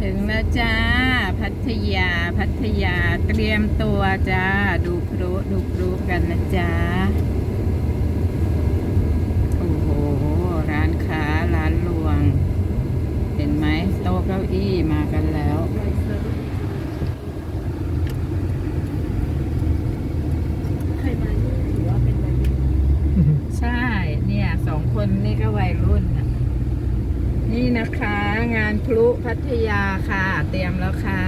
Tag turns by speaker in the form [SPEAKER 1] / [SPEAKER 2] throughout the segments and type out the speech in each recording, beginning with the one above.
[SPEAKER 1] ถึงแล้วจ้า พัทยาพัทยาเตรียมตัวจ้า ดูพลุดูพลุกันนะจ้าโอ้โห ร้านค้าร้านรวง เห็นไหมโต๊ะเก้าอี้มากันแล้ว
[SPEAKER 2] ใครมานี่ถือว่าเป็นวัยรุ่น
[SPEAKER 1] ใช่ เนี่ยสองคนนี่ก็วัยรุ่นน่ะ นี่นะคะงานพลุพัทยาค่ะ เตรียมแล้วค่ะ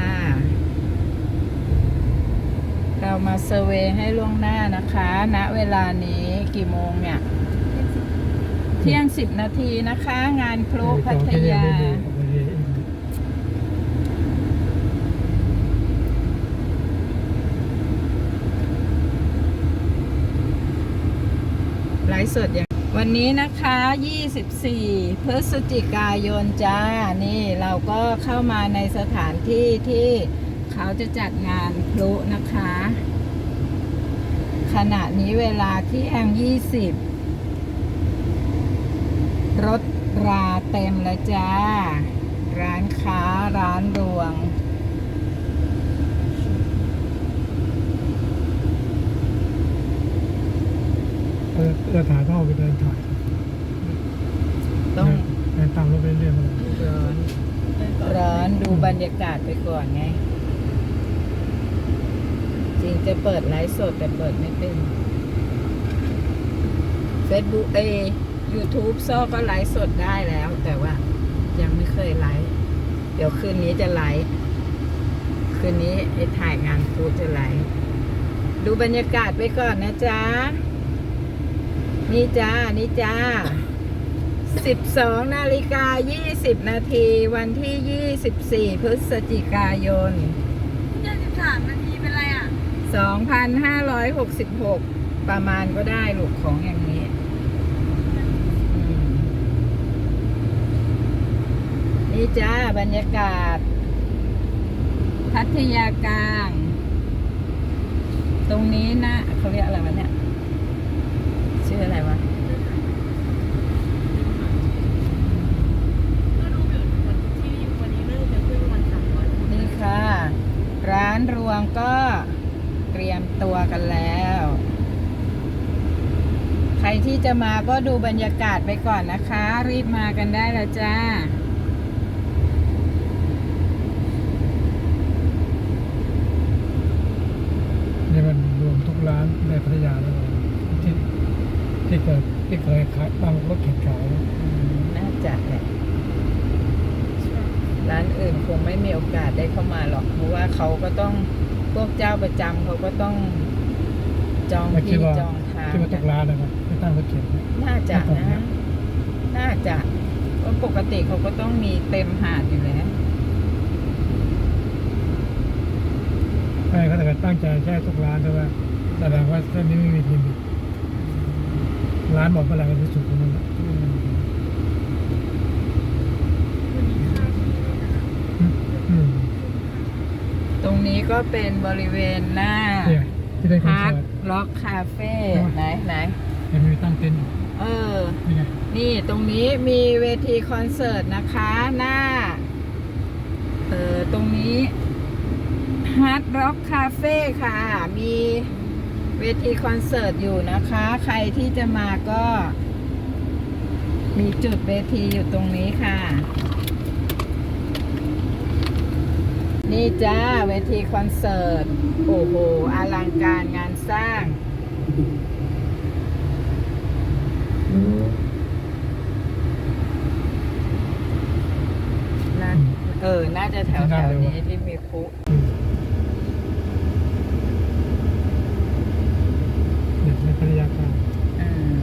[SPEAKER 1] เรามาเซอร์เวยให้ล่วงหน้านะคะ ณเวลานี้กี่โมงเนี่ย เที่ยงสิบนาทีนะคะ งานพลุพัทยา ไลฟ์สดอย่าง วันนี้นะคะ 24 พฤศจิกายนจ้า นี่เราก็เข้ามาในสถานที่ที่เขาจะจัดงานพลุนะคะ ขณะนี้เวลาที่แอง20 รถราเต็มแล้วจ้า ร้านค้าร้านรวง
[SPEAKER 3] เออเออถ่ายต้องเอาไปเดินถ่าย
[SPEAKER 1] ต้อง
[SPEAKER 3] เดินตามรถไปเรื่อยๆมา
[SPEAKER 1] ร้อนร้อนดูบรรยากาศไปก่อนไง จริงจะเปิดไลฟ์สดแต่เปิดไม่เป็น Facebook เอ YouTube ซ่อก็ไลฟ์สดได้แล้ว แต่ว่ายังไม่เคยไลฟ์เดี๋ยวคืนนี้จะไลฟ์คืนนี้ไอ้ถ่ายงานฟูจะไลฟ์ดูบรรยากาศไปก่อนนะจ๊ะ นี่จ้า นี่จ้า12นาฬิกา20นาทีวันที่24พฤศจิกายน
[SPEAKER 2] ยี่สิบสามนาทีเป็นไรอะ
[SPEAKER 1] 2566ประมาณก็ได้ลูกของอย่างนี้อืมนี่จ้าบรรยากาศ พัทยากลาง ตรงนี้นะเขาเรียกอะไรวะเนี่ย ชื่ออะไรวะ
[SPEAKER 2] ก็ดูอยู่วันที่วันนี้น่าจะขึ้นวันสามร้อย
[SPEAKER 1] นี่ค่ะ ร้านรวงก็เตรียมตัวกันแล้ว ใครที่จะมาก็ดูบรรยากาศไปก่อนนะคะ รีบมากันได้แล้วจ้า
[SPEAKER 3] นี่มันรวมทุกร้านในพัทยาแล้วที่ที่เคยที่เคยขายตั้งรถแข่งขาย
[SPEAKER 1] อืมน่าจะแหละร้านอื่นคงไม่มีโอกาสได้เข้ามาหรอก เพราะว่าเขาก็ต้อง พวกเจ้าประจำเขาก็ต้องจอง
[SPEAKER 3] ไม่คิ
[SPEAKER 1] ที่
[SPEAKER 3] ดว่า
[SPEAKER 1] จองทาง
[SPEAKER 3] คิดว่าทุกร้านนะครับที่ตั้งรถเข็น
[SPEAKER 1] น่าจะ
[SPEAKER 3] ไม่ต้อง
[SPEAKER 1] นะ
[SPEAKER 3] นะ
[SPEAKER 1] น่าจะเพราะปกติเขาก็ต้องมีเต็มหาดอยู่แล้ว
[SPEAKER 3] ใช่เขาแต่ตั้งใจแค่ทุกร้านแต่ว่าแสดงว่าเส้นนี้ไม่มีทีมอีกร้านบอกเมื่อไหร่ก็จะสุดตรงนั้นแหละ
[SPEAKER 1] อืม
[SPEAKER 2] วันนี้ค่าที่เลยนะ
[SPEAKER 3] อืมอืม
[SPEAKER 1] ตรง นี้ก็เป็นบริเวณหน้า
[SPEAKER 3] เนี่ยที่ได้คอน
[SPEAKER 1] ฮาร์ด
[SPEAKER 3] เสิร์ต
[SPEAKER 1] ล็อกคาเฟ่
[SPEAKER 3] ใช่ไหม
[SPEAKER 1] ไหนไหน
[SPEAKER 3] ยังมีตั้งเต็นท์อยู่
[SPEAKER 1] เออ
[SPEAKER 3] นี่ไง
[SPEAKER 1] นี่ตรงนี้มีเวทีคอนเสิร์ตนะคะหน้า เออตรงนี้ฮาร์ดร็อกคาเฟ่ค่ะ มีเวทีคอนเสิร์ตอยู่นะคะ ใครที่จะมาก็ มีจุดเวทีอยู่ตรงนี้ค่ะ นี่จ้าเวทีคอนเสิร์ต โอ้โหอลังการงานสร้างน่าเออ น่าจะแถวแถวนี้ที่มีคุ
[SPEAKER 3] อืมเนี่ยในพัทยากลาง
[SPEAKER 1] อืม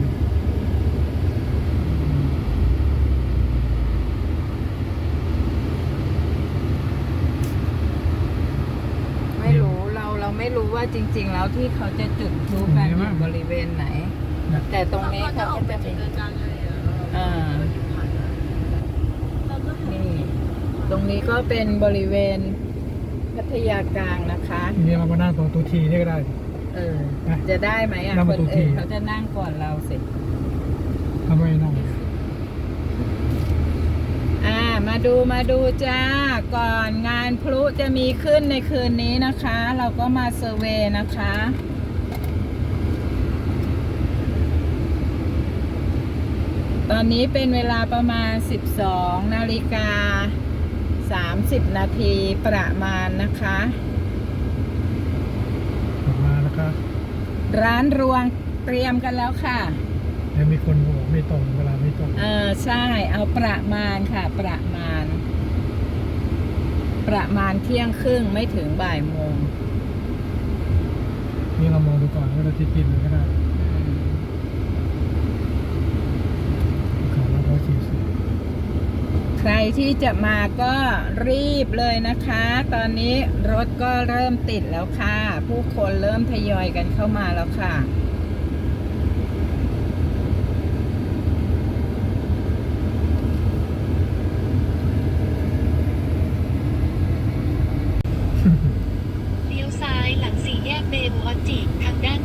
[SPEAKER 1] ไม่รู้เราเรา ไม่รู้ว่าจริง ๆ แล้วที่เขาจะจุดพลุกันอยู่บริเวณไหน
[SPEAKER 3] นะ
[SPEAKER 1] แต่ตรงนี้
[SPEAKER 2] เราจะ
[SPEAKER 1] เขา
[SPEAKER 2] ออก
[SPEAKER 1] ก็
[SPEAKER 2] ไป
[SPEAKER 1] จะ
[SPEAKER 2] จุด
[SPEAKER 1] มี
[SPEAKER 2] เดินกลางเลยเหรอ
[SPEAKER 1] อ่า
[SPEAKER 2] เราอยู่ผ่านเราก็เห็น
[SPEAKER 1] นี่ตรงนี้ก็เป็นบริเวณพัทยากลางนะคะ
[SPEAKER 3] ทีนี้เรามานั่งตรงตัวทีนี่ก็ได้
[SPEAKER 1] เออ
[SPEAKER 3] นะ
[SPEAKER 1] จะได้ไหมอะ
[SPEAKER 3] นั่ง
[SPEAKER 1] ค
[SPEAKER 3] ประ
[SPEAKER 1] น
[SPEAKER 3] ตู
[SPEAKER 1] อื่น
[SPEAKER 3] ที
[SPEAKER 1] เขาจะนั่งก่อนเราสิ
[SPEAKER 3] ทำไมนั่ง
[SPEAKER 1] อ่า มาดูมาดูจ้า ก่อนงานพลุจะมีขึ้นในคืนนี้นะคะ เราก็มาเซอร์เวย์นะคะ ตอนนี้เป็นเวลาประมาณ 12 นาฬิกา 30 นาทีประมาณนะคะ
[SPEAKER 3] ออกมาแล้วก็
[SPEAKER 1] ร้านรวงเตรียมกันแล้วค่ะ
[SPEAKER 3] ยังมีคนบอกไม่ตรงเวลาไม่ตรง
[SPEAKER 1] เออใช่ เอาประมาณค่ะ ประมาณ ประมาณเที่ยงครึ่งไม่ถึงบ่ายโมง
[SPEAKER 3] นี่เรามองดูก่อนว่าเราจะกินหรือก็ได้
[SPEAKER 1] อืม
[SPEAKER 3] ข่าวละร้อยสี่สิบ
[SPEAKER 1] ใครที่จะมาก็รีบเลยนะคะ ตอนนี้รถก็เริ่มติดแล้วค่ะ ผู้คนเริ่มทยอยกันเข้ามาแล้วค่ะ
[SPEAKER 4] เลี้ยวซ้ายหลังสี่แยกเบบุออจิทางด้าน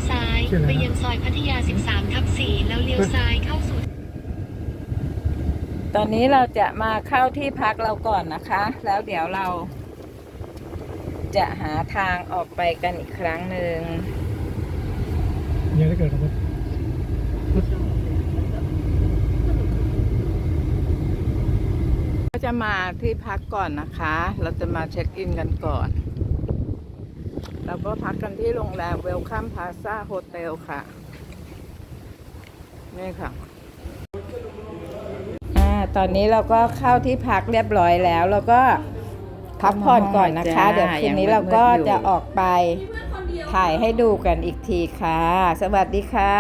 [SPEAKER 4] ซ้ายไปยังซอยพัทยา 13 ทับ 4 แล้วเลี้ยวซ้ายเข้าสู่
[SPEAKER 1] ตอนนี้เราจะมาเข้าที่พักเราก่อนนะคะ แล้วเดี๋ยวเรา จะหาทางออกไปกันอีกครั้งหนึ่ง
[SPEAKER 3] ยังได้เกิดกับรถ
[SPEAKER 1] ก็จะมาที่พักก่อนนะคะ เราจะมาเช็คอินกันก่อน เราก็พักกันที่โรงแรมเวลคัมพาซาโฮเทลค่ะ นี่ค่ะอ่าตอนนี้เราก็เข้าที่พักเรียบร้อยแล้วเราก็พักผ่อนก่อนนะคะ เดี๋ยวคืนนี้เราก็จะออกไปถ่ายให้ดูกันอีกทีค่ะ สวัสดีค่ะ